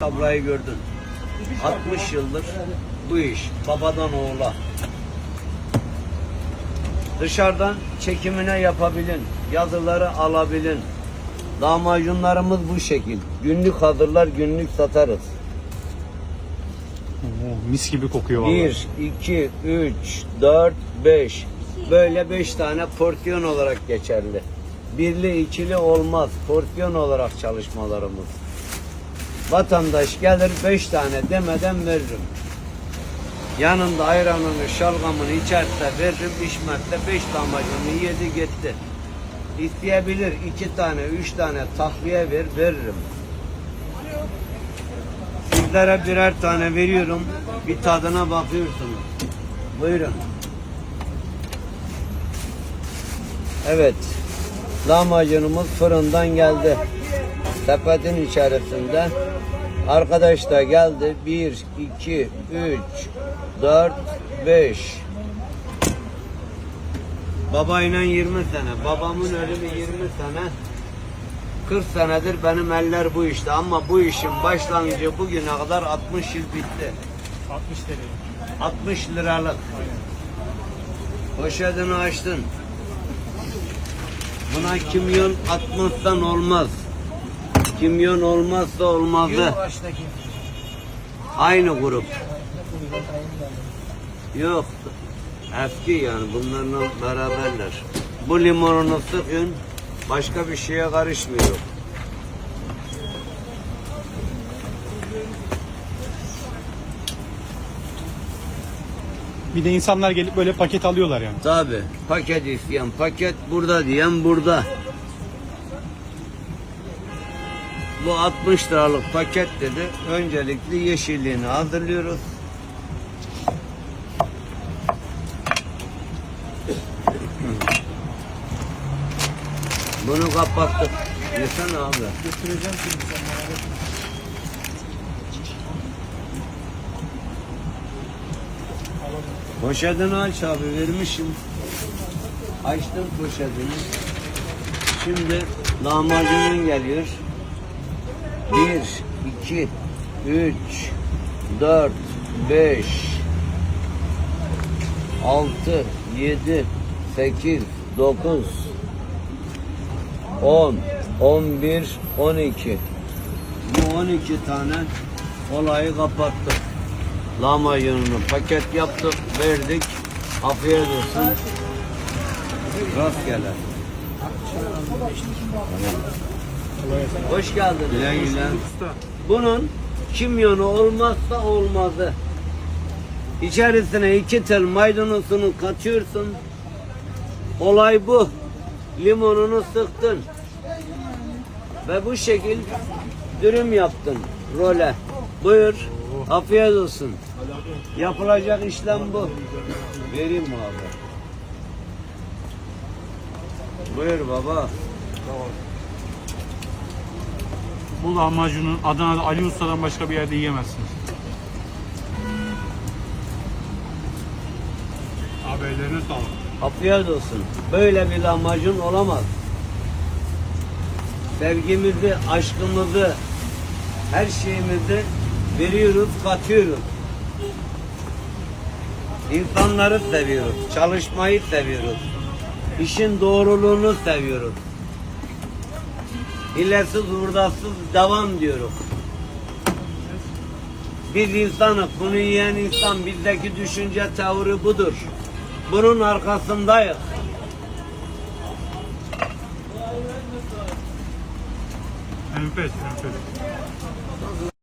Ablayı gördün. 60 yıldır bu iş babadan oğula. Dışarıdan çekimine yapabilin, yazıları alabilin. Lahmacunlarımız bu şekil. Günlük hazırlar, günlük satarız. Oo, mis gibi kokuyor vallahi. 1, 2, 3, 4, 5. Böyle 5 tane porsiyon olarak geçerli. Birli ikili olmaz. Porsiyon olarak çalışmalarımız. Vatandaş gelir 5 tane demeden veririm. Yanında ayranını, şalgamını içerse veririm. İçmezse 5 lahmacunu yedi gitti. İsteyebilir 2 tane, 3 tane tahliye ver, veririm. Sizlere birer tane veriyorum. Bir tadına bakıyorsunuz. Buyurun. Evet. Lahmacunumuz fırından geldi. Sepetin içerisinde. Arkadaş da geldi. 1, 2, 3, 4, 5. Babayla 20 sene. Babamın ölümü 20 sene. 40 senedir benim eller bu işte ama bu işin başlangıcı bugüne kadar 60 yıl bitti. 60 TL. 60 liralık. Poşetini açtın. Buna kimyon atmazsan olmaz. Kimyon olmazsa olmazı. Aynı grup. Yok. Eski yani bunlarla beraberler. Bu limonunu sıkın. Başka bir şeye karışmıyor. Bir de insanlar gelip böyle paket alıyorlar yani. Tabi. Paket isteyen paket burada diyen burada. Bu 60 liralık paket dedi. Öncelikle yeşilliğini hazırlıyoruz. Bunu kapattık. Yesene abi. Götüreceğim şimdi sen Poşetini aç abi vermişim. Açtım poşetini. Şimdi lahmacunun geliyor. Bir, iki, üç, dört, beş, altı, yedi, sekiz, dokuz, on, on bir, on iki. Bu on iki tane olayı kapattık. Lahmacununu paket yaptık, verdik. Afiyet olsun. Rastgele. Hoş geldin. Güle güle. Bunun kimyonu olmazsa olmazı. İçerisine iki tel maydanozunu katıyorsun. Olay bu. Limonunu sıktın. Ve bu şekil dürüm yaptın role. Buyur. Afiyet olsun. Yapılacak işlem bu. Vereyim abi? Buyur baba. Bu lahmacunu Adana'da Ali Usta'dan başka bir yerde yiyemezsiniz. Abi ellerine sağlık. Afiyet olsun. Böyle bir lahmacun olamaz. Sevgimizi, aşkımızı, her şeyimizi veriyoruz, katıyoruz. İnsanları seviyoruz, çalışmayı seviyoruz. İşin doğruluğunu seviyoruz. İlersiz hurdasız devam diyoruz. Biz insanız, bunu yiyen insan, bizdeki düşünce tavrı budur. Bunun arkasındayız. Enfes, enfes.